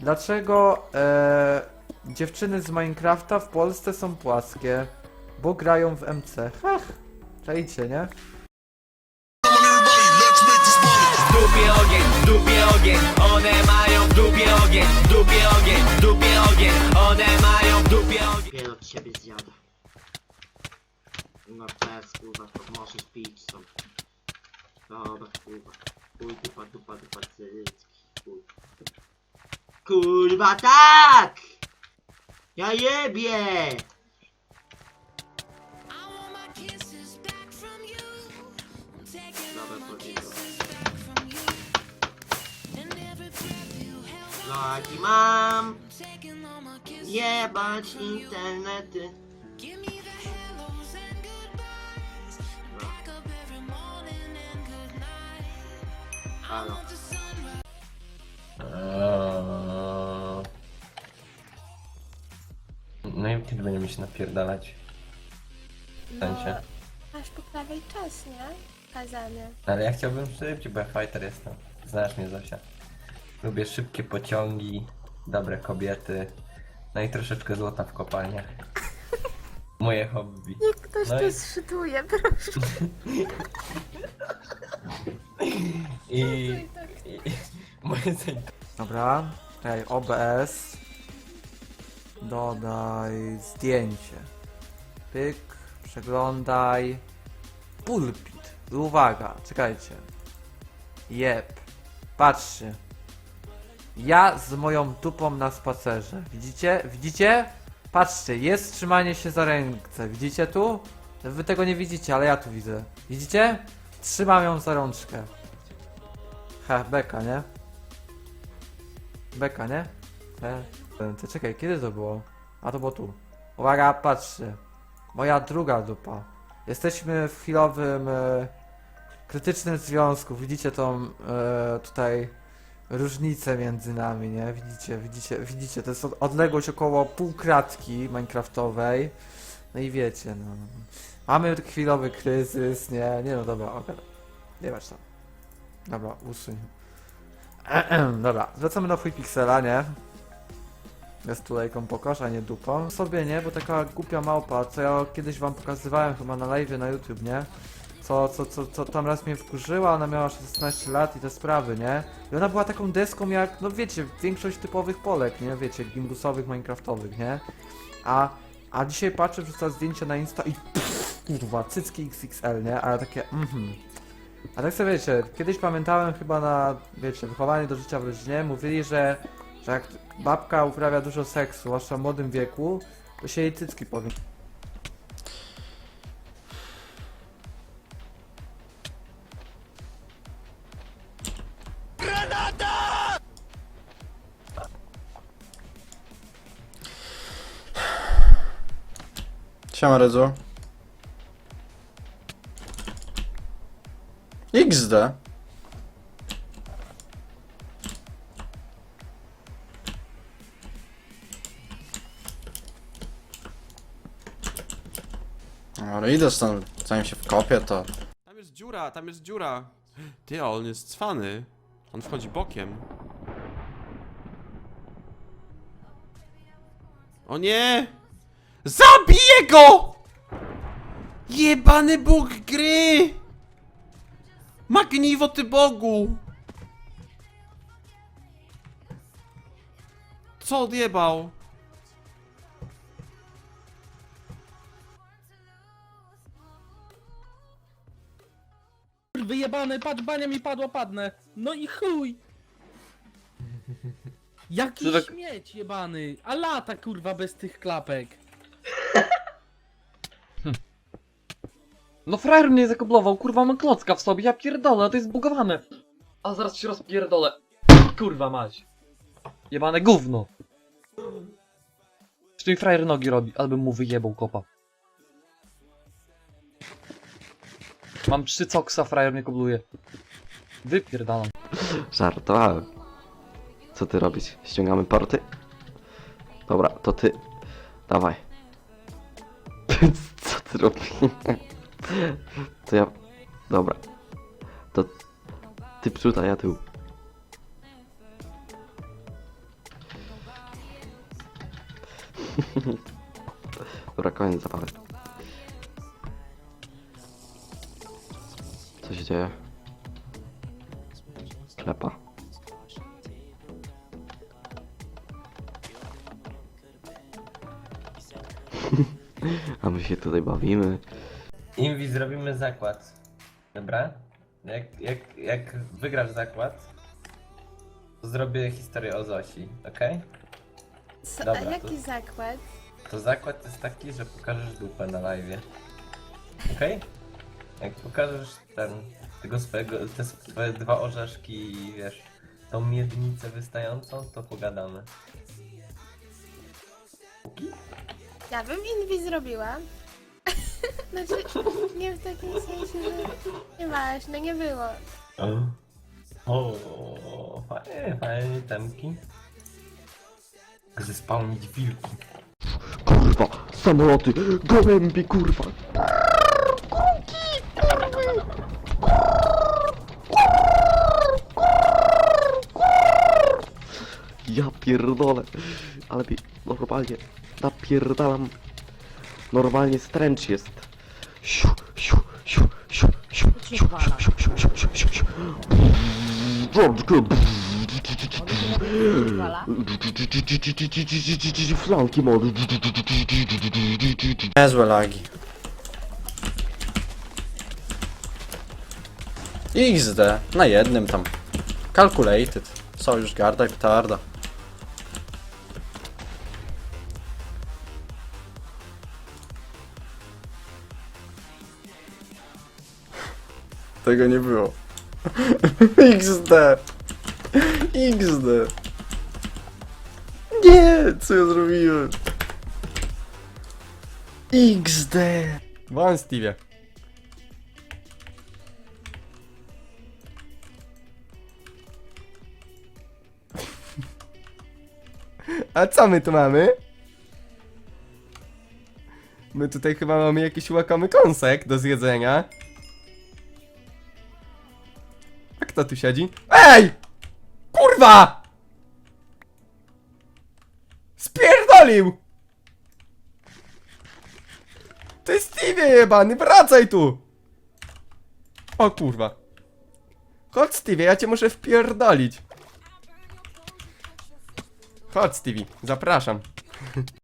Dlaczego e, dziewczyny z Minecrafta w Polsce są płaskie? Bo grają w MC. Hach, czajcie, nie? Dupie ogień, dupie ogień One mają dupie ogień Kurwa tak! Ja jebie! Dobra, powiedział. Lagi mam! Jebać internety. Halo. Kiedy będziemy się napierdalać? W sensie. Aż po prawej czas, nie? Kazany. Ale ja chciałbym szybciej, bo ja fighter jestem. Znasz mnie, Zosia. Lubię szybkie pociągi, dobre kobiety, no i troszeczkę złota w kopalniach. Moje hobby. Niech ktoś No to i- zszytuje, proszę. I... i moje zainteresowanie. Dobra, czekaj, OBS. Dodaj zdjęcie. Pyk, przeglądaj. Pulpit. Uwaga, czekajcie. Jep. Patrzcie. Ja z moją dupą na spacerze. Widzicie? Widzicie? Patrzcie, jest trzymanie się za ręce. Widzicie tu? Wy tego nie widzicie, ale ja tu widzę. Widzicie? Trzymam ją za rączkę. Ha, beka, nie? Beka, nie? E, to czekaj, kiedy to było? A to było tu. Uwaga, patrzcie. Moja druga dupa. Jesteśmy w chwilowym e, krytycznym związku. Widzicie tą e, tutaj różnicę między nami, nie? Widzicie, widzicie, widzicie, to jest od- odległość około pół kratki minecraftowej. No i wiecie, no. Mamy chwilowy kryzys, nie? Nie no, dobra, okej. Nie masz tam. Dobra, usuń. Dobra, wracamy do chuj piksela, nie? Jest tulejką pokosz, a nie dupą. Sobie nie, bo taka głupia małpa, co ja kiedyś wam pokazywałem chyba na live na YouTube, nie? Co, co, co, co tam raz mnie wkurzyła, ona miała 16 lat i te sprawy, nie? I ona była taką deską jak, no wiecie, większość typowych Polek, nie? Wiecie, gimbusowych, minecraftowych, nie? A, a dzisiaj patrzę, wrzuca zdjęcia na Insta i pff, kurwa, cycki XXL, nie? Ale takie, mhm. A tak sobie wiecie, kiedyś pamiętałem chyba na, wiecie, wychowanie do życia w rodzinie, mówili, że, że jak babka uprawia dużo seksu, zwłaszcza w młodym wieku, to się jej cycki powiem. Siema Redzu. XD. Idę stąd, zanim się wkopię, to... Tam jest dziura, tam jest dziura. Ty, on jest cwany. On wchodzi bokiem. O nie! Zabiję go! Jebany bóg gry! Magniwo ty bogu! Co odjebał? Wyjebane, patrz, bania mi padła, padnę. No i chuj. Jaki tak- śmieć jebany. A lata kurwa bez tych klapek. No frajer mnie zakoblował, kurwa mam klocka w sobie, ja pierdolę, to jest zbugowane. A zaraz się rozpierdolę. Kurwa mać. Jebane gówno. Czy mi frajer nogi robi, albo mu wyjebał kopa. Mam trzy coksa, frajer mnie kobluje. Wypierdalam. Żartowałem. Co ty robisz? Ściągamy porty? Dobra, to ty. Dawaj. Co ty robisz? To ja. Dobra. To ty przód, a ja tył. Dobra, koniec zabawy. Co się dzieje? Klepa. A my się tutaj bawimy. Inwi zrobimy zakład. Dobra? Jak, jak, jak wygrasz zakład, to zrobię historię o Zosi, okej? Co, Dobra, a to- jaki zakład? To zakład jest taki, że pokażesz dupę na live. Okej? Jak pokażesz ten, tego swojego, te swoje dwa orzeszki i wiesz, tą miednicę wystającą, to pogadamy. Ja bym inwi zrobiła. znaczy, nie w takim sensie, że nieważne, nie było. O, fajnie, fajnie, temki. Zespałnić wilki. Kurwa, samoloty, gołębie, kurwa. Ja pierdolę, ale mi normalnie napierdalam. Normalnie stręcz jest. Siu. Flanki mody. Niezłe lagi. XD. Na jednym tam. Calculated. Sojusz garda i petarda. Tego nie było. XD. XD. Nie, co ja zrobiłem? XD. Won, Stevie. A co my tu mamy? My tutaj chyba mamy jakiś łakomy kąsek do zjedzenia. Kto tu siedzi? EJ! Kurwa! Spierdolił! To jest Stevie jebany, wracaj tu! O kurwa. Chodź Stevie, ja cię muszę wpierdolić. Chodź Stevie, zapraszam.